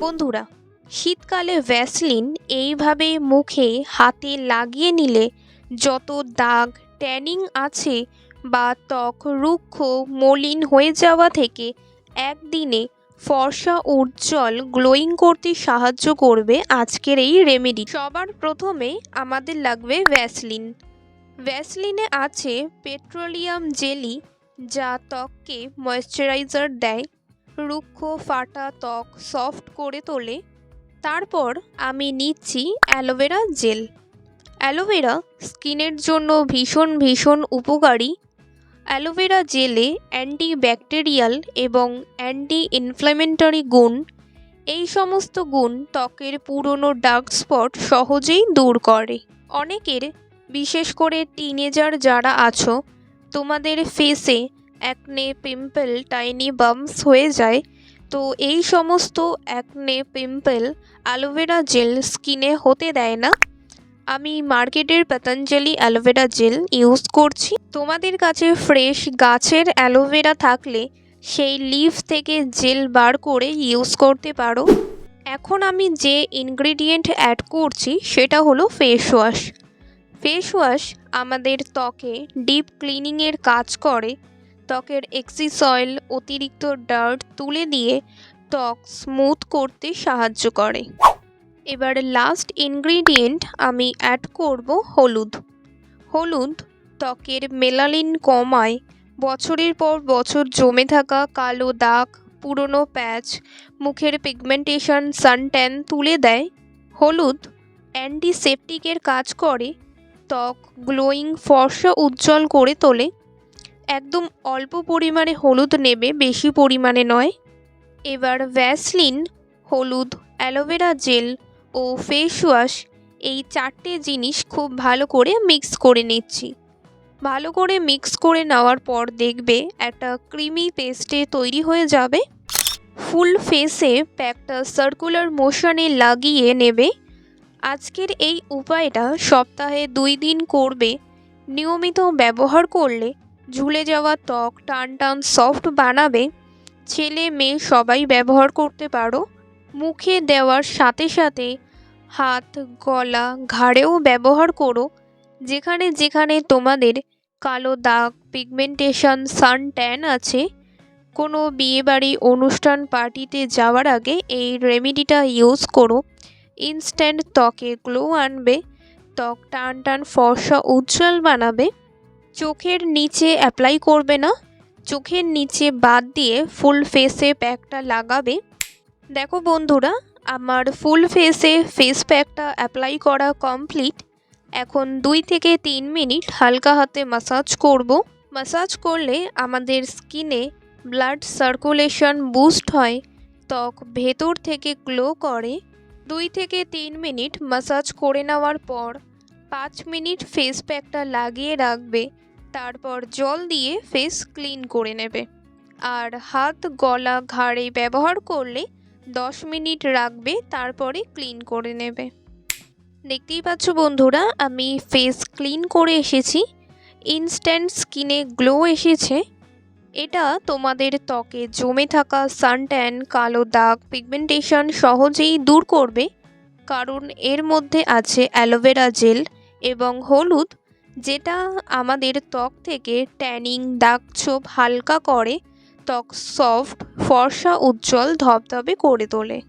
বন্ধুরা, শীতকালে ভ্যাসলিন এইভাবে মুখে হাতে লাগিয়ে নিলে যত দাগ, ট্যানিং আছে বা ত্বক রুক্ষ, মলিন হয়ে যাওয়া থেকে একদিনে ফর্সা উজ্জ্বল গ্লোয়িং করতে সাহায্য করবে আজকের এই রেমেডি। সবার প্রথমে আমাদের লাগবে ভ্যাসলিন। ভ্যাসলিনে আছে পেট্রোলিয়াম জেলি যা ত্বককে ময়শ্চারাইজার দেয়। রুক্ষ, ফাটা, ত্বক সফট করে তোলে। তারপর আমি নিচ্ছি অ্যালোভেরা জেল। অ্যালোভেরা স্কিনের জন্য ভীষণ ভীষণ উপকারী। অ্যালোভেরা জেলে অ্যান্টি ব্যাকটেরিয়াল এবং অ্যান্টি ইনফ্ল্যামেটরি গুণ, এই সমস্ত গুণ ত্বকের পুরনো ডার্ক স্পট সহজেই দূর করে। অনেকের, বিশেষ করে টিনেজার যারা আছো, তোমাদের ফেসে অ্যাকনে পিম্পল টাইনি বাম্পস হয়ে যায়, তো এই সমস্ত অ্যাকনে পিম্পল অ্যালোভেরা জেল স্কিনে হতে দেয় না। আমি মার্কেটের পতঞ্জলি অ্যালোভেরা জেল ইউজ করছি। তোমাদের কাছে ফ্রেশ গাছের অ্যালোভেরা থাকলে সেই লিফ থেকে জেল বার করে ইউজ করতে পারো। এখন আমি যে ইনগ্রেডিয়েন্ট অ্যাড করছি সেটা হলো ফেস ওয়াশ ফেস ওয়াশ আমাদের ত্বকে ডিপ ক্লিনিংয়ের কাজ করে। ত্বকের এক্সিস অয়েল অতিরিক্ত ডার্ট তুলে দিয়ে ত্বক স্মুথ করতে সাহায্য করে। এবার লাস্ট ইনগ্রিডিয়েন্ট আমি অ্যাড করব হলুদ। হলুদ ত্বকের মেলালিন কমায়, বছরের পর বছর জমে থাকা কালো দাগ, পুরনো প্যাচ, মুখের পিগমেন্টেশন, সানট্যান তুলে দেয়। হলুদ অ্যান্টিসেপটিকের কাজ করে, ত্বক গ্লোয়িং ফর্সা উজ্জ্বল করে তোলে। একদম অল্প পরিমাণে হলুদ নেবে, বেশি পরিমাণে নয়। এবার ভ্যাসলিন হলুদ অ্যালোভেরা জেল ও ফেস ওয়াশ এই চারটে জিনিস খুব ভালো করে মিক্স করে নিচ্ছি। ভালো করে মিক্স করে নেওয়ার পর দেখবে একটা ক্রিমি পেস্টে তৈরি হয়ে যাবে। ফুল ফেসে প্যাকটা সার্কুলার মোশনে লাগিয়ে নেবে। আজকের এই উপায়টা সপ্তাহে দুই দিন করবে। নিয়মিত ব্যবহার করলে ঝুলে যাওয়া ত্বক টান টান সফট বানাবে। ছেলে মেয়ে সবাই ব্যবহার করতে পারো। মুখে দেওয়ার সাথে সাথে হাত, গলা, ঘাড়েও ব্যবহার করো। যেখানে যেখানে তোমাদের কালো দাগ পিগমেন্টেশন সান ট্যান আছে, কোনো বিয়েবাড়ি অনুষ্ঠান পার্টিতে যাওয়ার আগে এই রেমেডিটা ইউজ করো। ইনস্ট্যান্ট ত্বকে গ্লো আনবে। ত্বক টান টান ফর্সা উজ্জ্বল বানাবে। চোখের নিচে অ্যাপ্লাই করবে না। চোখের নিচে বাদ দিয়ে ফুল ফেসে প্যাকটা লাগাবে। দেখো বন্ধুরা, আমার ফুল ফেসে ফেস প্যাকটা অ্যাপ্লাই করা কমপ্লিট এখন দুই থেকে তিন মিনিট হালকা হাতে মাসাজ করব। মাসাজ করলে আমাদের স্কিনে ব্লাড সার্কুলেশন বুস্ট হয়, ত্বক ভেতর থেকে গ্লো করে। দুই থেকে তিন মিনিট মাসাজ করে নেওয়ার পর পাঁচ মিনিট ফেস প্যাকটা লাগিয়ে রাখবে। তারপর জল দিয়ে ফেস ক্লিন করে নেবে। আর হাত, গলা, ঘাড়ে ব্যবহার করলে দশ মিনিট রাখবে, তারপরে ক্লিন করে নেবে। দেখতেই পাচ্ছ বন্ধুরা, আমি ফেস ক্লিন করে এসেছি। ইনস্ট্যান্ট স্কিনে গ্লো এসেছে। এটা তোমাদের ত্বকে জমে থাকা সানট্যান কালো দাগ পিগমেন্টেশন সহজেই দূর করবে। কারণ এর মধ্যে আছে অ্যালোভেরা জেল এবং হলুদ। আমাদের ত্বক থেকে ট্যানিং, দাগ ছোপ হালকা করে ত্বক সফট ফর্সা, উজ্জ্বল, ধবধবে করে তোলে।